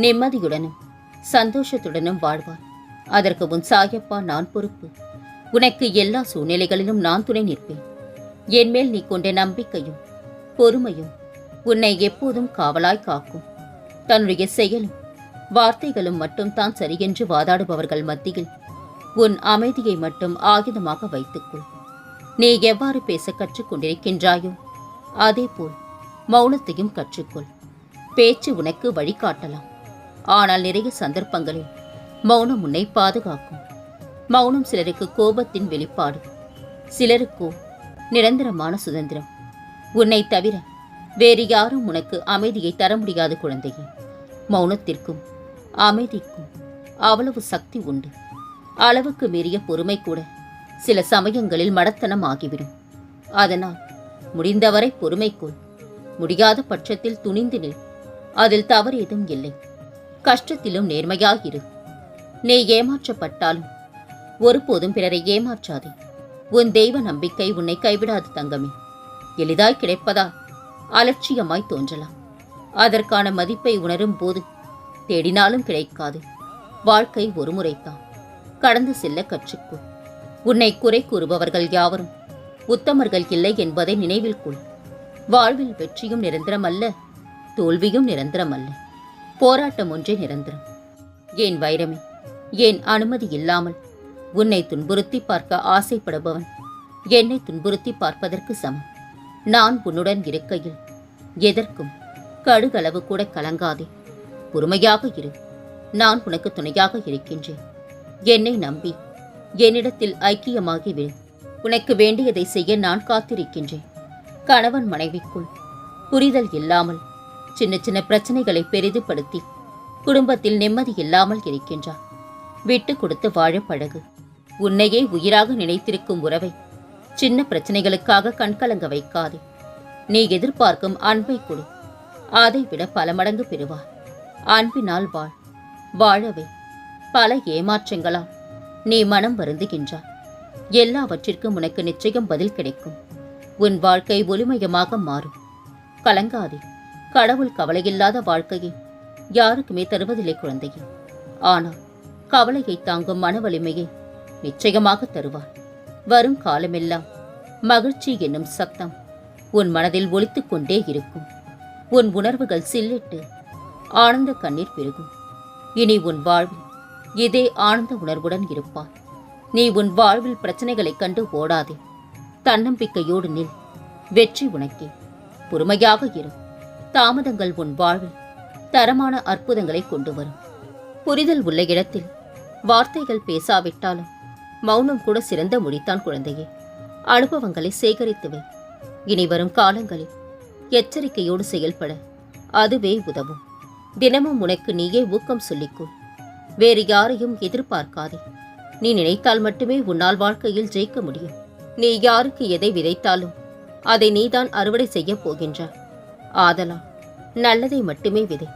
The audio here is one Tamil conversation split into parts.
நிம்மதியுடனும் சந்தோஷத்துடனும் வாழ்வாய் அதற்கு உன் சாயப்பா நான் பொறுப்பு. உனக்கு எல்லா சூழ்நிலைகளிலும் நான் துணை நிற்பேன். என்மேல் நீ கொண்ட நம்பிக்கையும் பொறுமையும் உன்னை எப்போதும் காவலாய் காக்கும். தன்னுடைய செயலும் வார்த்தைகளும் மட்டும் தான் சரியென்று வாதாடுபவர்கள் மத்தியில் உன் அமைதியை மட்டும் ஆயுதமாக வைத்துக்கொள். நீ எவ்வாறு பேச கற்றுக்கொண்டிருக்கின்றாயோ அதேபோல் மௌனத்தையும் கற்றுக்கொள். பேச்சு உனக்கு வழிகாட்டலாம். ஆனால் நிறைய சந்தர்ப்பங்களில் மௌனம் உன்னை பாதுகாக்கும். மௌனம் சிலருக்கு கோபத்தின் வெளிப்பாடு. சிலருக்கோ நிரந்தரமான சுதந்திரம். உன்னை தவிர வேறு யாரும் உனக்கு அமைதியை தர முடியாது குழந்தையே. மௌனத்திற்கும் அமைதிக்கும் அவ்வளவு சக்தி உண்டு. அளவுக்கு மீறிய பொறுமை கூட சில சமயங்களில் மடத்தனம் ஆகிவிடும். அதனால் முடிந்தவரை பொறுமைக்குள் முடியாத பட்சத்தில் துணிந்து நில். அதில் தவறு ஏதும் இல்லை. கஷ்டத்திலும் நேர்மையாயிரு. நீ ஏமாற்றப்பட்டாலும் ஒருபோதும் பிறரை ஏமாற்றாதே. உன் தெய்வ நம்பிக்கை உன்னை கைவிடாது தங்கமே. எளிதாய் கிடைப்பதால் அலட்சியமாய் தோன்றலாம். அதற்கான மதிப்பை உணரும் போது தேடினாலும் கிடைக்காது. வாழ்க்கை ஒரு முறைதான் கடந்து செல்ல கற்றுக்கொள். உன்னை குறை கூறுபவர்கள் யாவரும் உத்தமர்கள் இல்லை என்பதை நினைவில் கொள். வாழ்வில் வெற்றியும் நிரந்தரம் அல்ல தோல்வியும் நிரந்தரம் அல்ல போராட்டம் ஒன்றே நிரந்தரம். ஏன் வைரமே ஏன் அனுமதி இல்லாமல்? உன்னை துன்புறுத்தி பார்க்க ஆசைப்படுபவன் என்னை துன்புறுத்தி பார்ப்பதற்கு சமம். நான் உன்னுடன் இருக்கையில் எதற்கும் கடுகளவு கூட கலங்காதே. பொறுமையாக இரு. நான் உனக்கு துணையாக இருக்கின்றேன். என்னை நம்பி என்னிடத்தில் ஐக்கியமாகிவிடு உனக்கு வேண்டியதை செய்ய நான் காத்திருக்கின்றேன். கணவன் மனைவிக்குள் புரிதல் இல்லாமல் சின்ன சின்ன பிரச்சனைகளை பெரிதுபடுத்தி குடும்பத்தில் நிம்மதி இல்லாமல் இருக்கின்றான் விட்டு கொடுத்து வாழ பழகு உன்னையே உயிராக நினைத்திருக்கும் உறவை சின்ன பிரச்சனைகளுக்காக கண்கலங்க வைக்காதே. நீ எதிர்பார்க்கும் அன்பை கொடு. அதை விட பல மடங்கு பெறுவார். அன்பினால் வாழ். வாழவே. பல ஏமாற்றங்களால் நீ மனம் வருந்துகின்றாய். எல்லாவற்றிற்கும் உனக்கு நிச்சயம் பதில் கிடைக்கும். உன் வாழ்க்கை ஒளிமயமாக மாறும். கலங்காதே. கடவுள் கவலையில்லாத வாழ்க்கையை யாருக்குமே தருவதில்லை குழந்தையே. ஆனால் கவலையை தாங்கும் மன வலிமையை நிச்சயமாக தருவார். வரும் காலமெல்லாம் மகிழ்ச்சி என்னும் சத்தம் உன் மனதில் ஒலித்துக் கொண்டே இருக்கும். உன் உணர்வுகள் சில்லிட்டு ஆனந்த கண்ணீர் பெருகும். இனி உன் வாழ்வில் இதே ஆனந்த உணர்வுடன் இருப்பான் நீ உன் வாழ்வில் பிரச்சனைகளைக் கண்டு ஓடாதே. தன்னம்பிக்கையோடு நில். வெற்றி உனக்கே. பொறுமையாக இரு. தாமதங்கள் உன் வாழ்வில் தரமான அற்புதங்களை கொண்டு வரும் புரிதல் உள்ள இடத்தில் வார்த்தைகள் பேசாவிட்டாலும் மௌனம் கூட சிறந்த மொழித்தான் குழந்தையே. அனுபவங்களை சேகரித்துவை இனி வரும் காலங்களில் எச்சரிக்கையோடு செயல்பட அதுவே உதவும். தினமும் உனக்கு நீயே ஊக்கம் சொல்லிக்கொள். வேறு யாரையும் எதிர்பார்க்காதே. நீ நினைத்தால் மட்டுமே உன்னால் வாழ்க்கையில் ஜெயிக்க முடியும். நீ யாருக்கு எதை விதைத்தாலும் அதை நீதான் அறுவடை செய்யப் போகின்றாய். ஆதலால் நல்லதை மட்டுமே விதை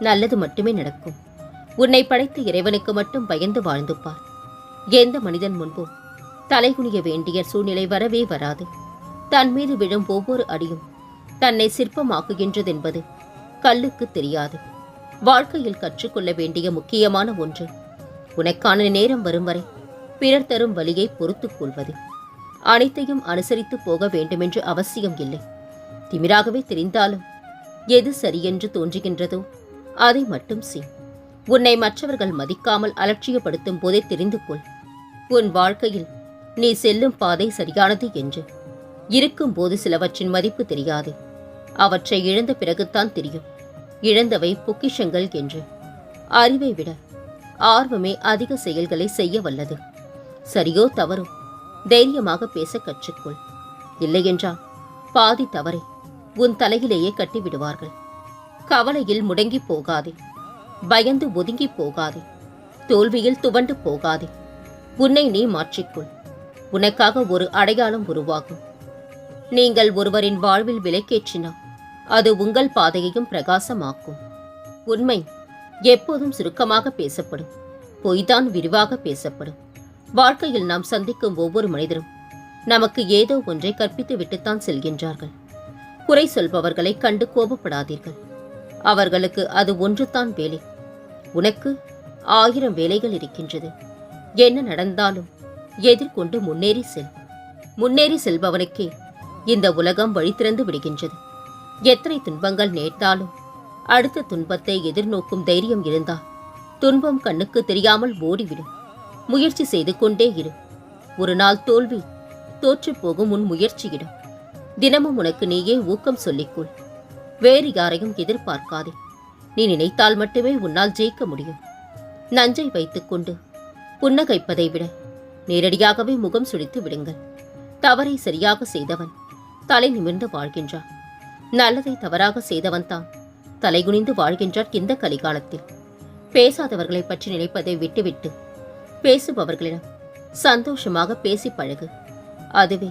நல்லது மட்டுமே நடக்கும். உன்னை படைத்த இறைவனுக்கு மட்டும் பயந்து வாழ்ந்து பார் எந்த மனிதன் முன்பும் தலைகுனிய வேண்டிய சூழ்நிலை வரவே வராது. தன் மீது விழும் ஒவ்வொரு அடியும் தன்னை சிற்பமாக்குகின்றதென்பது கல்லுக்கு தெரியாது. வாழ்க்கையில் கற்றுக்கொள்ள வேண்டிய முக்கியமான ஒன்று உனக்கான நேரம் வரும் வரை பிறர் தரும் வழியை பொறுத்துக் கொள்வது. அனைத்தையும் அனுசரித்து போக வேண்டுமென்று அவசியம் இல்லை. திமிராகவே தெரிந்தாலும் எது சரியென்று தோன்றுகின்றதோ அதை மட்டும் செய். உன்னை மற்றவர்கள் மதிக்காமல் அலட்சியப்படுத்தும் போதே தெரிந்து கொள். உன் வாழ்க்கையில் நீ செல்லும் பாதை சரியானது என்று. இருக்கும்போது சிலவற்றின் மதிப்பு தெரியாது. அவற்றை இழந்த பிறகுத்தான் தெரியும். இழந்தவை பொக்கிஷங்கள் என்று. அறிவை விட ஆர்வமே அதிக செயல்களை செய்ய வல்லது. சரியோ தவறோ தைரியமாக பேச கற்றுக்கொள். இல்லையென்றால் பாதி தவறை. உன் தலையிலேயே கட்டிவிடுவார்கள். கவலையில் முடங்கி போகாதே. பயந்து ஒதுங்கி போகாதே. தோல்வியில் துவண்டு போகாதே. உன்னை நீ மாற்றிக்கொள். உனக்காக ஒரு அடையாளம் உருவாகும். நீங்கள் ஒருவரின் வாழ்வில் விலைக்கேற்றினால் அது உங்கள் பாதையையும் பிரகாசமாக்கும். உண்மை எப்போதும் சுருக்கமாக பேசப்படும். பொய்தான் விரிவாக பேசப்படும். வாழ்க்கையில் நாம் சந்திக்கும் ஒவ்வொரு மனிதரும் நமக்கு ஏதோ ஒன்றை கற்பித்து விட்டுத்தான் செல்கின்றார்கள். குறை சொல்பவர்களை கண்டு கோபப்படாதீர்கள். அவர்களுக்கு அது ஒன்றுதான் வேலை. உனக்கு ஆயிரம் வேலைகள் இருக்கின்றது. என்ன நடந்தாலும் எதிர்கொண்டு முன்னேறி செல். முன்னேறி செல்பவனுக்கே இந்த உலகம் வழி திறந்து விடுகின்றது. எத்தனை துன்பங்கள் நேர்ந்தாலும் அடுத்த துன்பத்தை எதிர்நோக்கும் தைரியம் இருந்தால் துன்பம் கண்ணுக்கு தெரியாமல் ஓடிவிடும் முயற்சி செய்து கொண்டே இரு. ஒரு நாள் தோல்வி தோற்றுப் போகும் உன் முயற்சியிடும். தினமும் உனக்கு நீயே ஊக்கம் சொல்லிக்கொள். வேறு யாரையும் எதிர்பார்க்காதே. நீ நினைத்தால் மட்டுமே உன்னால் ஜெயிக்க முடியும். நஞ்சை வைத்துக்கொண்டு புன்னகைப்பதை விட நேரடியாகவே முகம் சுழித்து விடுங்கள். தவறை சரியாக செய்தவன் தலை நிமிர்ந்து வாழ்கின்றான். நல்லதை தவறாக செய்தவன் தான் தலைகுனிந்து வாழ்கின்றான் இந்த கலிகாலத்தில். பேசாதவர்களை பற்றி நினைப்பதை விட்டுவிட்டு பேசுபவர்களிடம் சந்தோஷமாக பேசி பழகு. அதுவே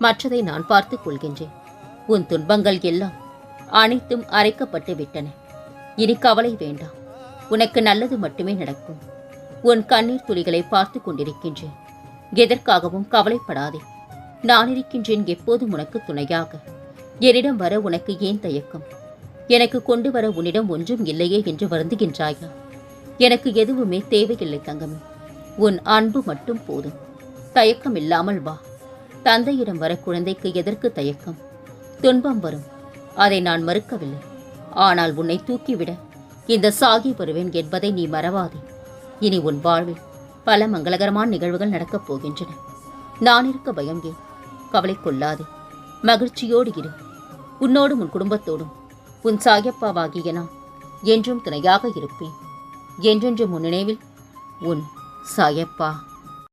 மற்றதை நான் பார்த்துக் கொள்கின்றேன். உன் துன்பங்கள் எல்லாம் அனைத்தும் அரைக்கப்பட்டு விட்டன. இனி கவலை வேண்டாம். உனக்கு நல்லது மட்டுமே நடக்கும். உன் கண்ணீர் துளிகளை பார்த்து கொண்டிருக்கின்றேன். எதற்காகவும் கவலைப்படாதே. நான் இருக்கின்றேன் எப்போதும் உனக்கு துணையாக. என்னிடம் வர உனக்கு ஏன் தயக்கம்? எனக்கு கொண்டு வர உன்னிடம் ஒன்றும் இல்லையே என்று வருந்துகின்றாயா? எனக்கு எதுவுமே தேவையில்லை தங்கமே. உன் அன்பு மட்டும் போதும். தயக்கம் இல்லாமல் வா. தந்தையிடம் வர குழந்தைக்கு எதற்கு தயக்கம்? துன்பம் வரும். அதை நான் மறுக்கவில்லை. ஆனால் உன்னை தூக்கிவிட இந்த சாகி வருவேன் என்பதை நீ மறவாதே. இனி உன் வாழ்வில் பல மங்களகரமான நிகழ்வுகள் நடக்கப் போகின்றன. நான் இருக்க பயம் ஏன்? கவலை கொள்ளாதே. மகிழ்ச்சியோடு இரு. உன்னோடும் உன் குடும்பத்தோடும் உன் சாயப்பாவாகிய நான் என்றும் துணையாக இருப்பேன். என்றென்றும் உன் நினைவில் உன் சாயப்பா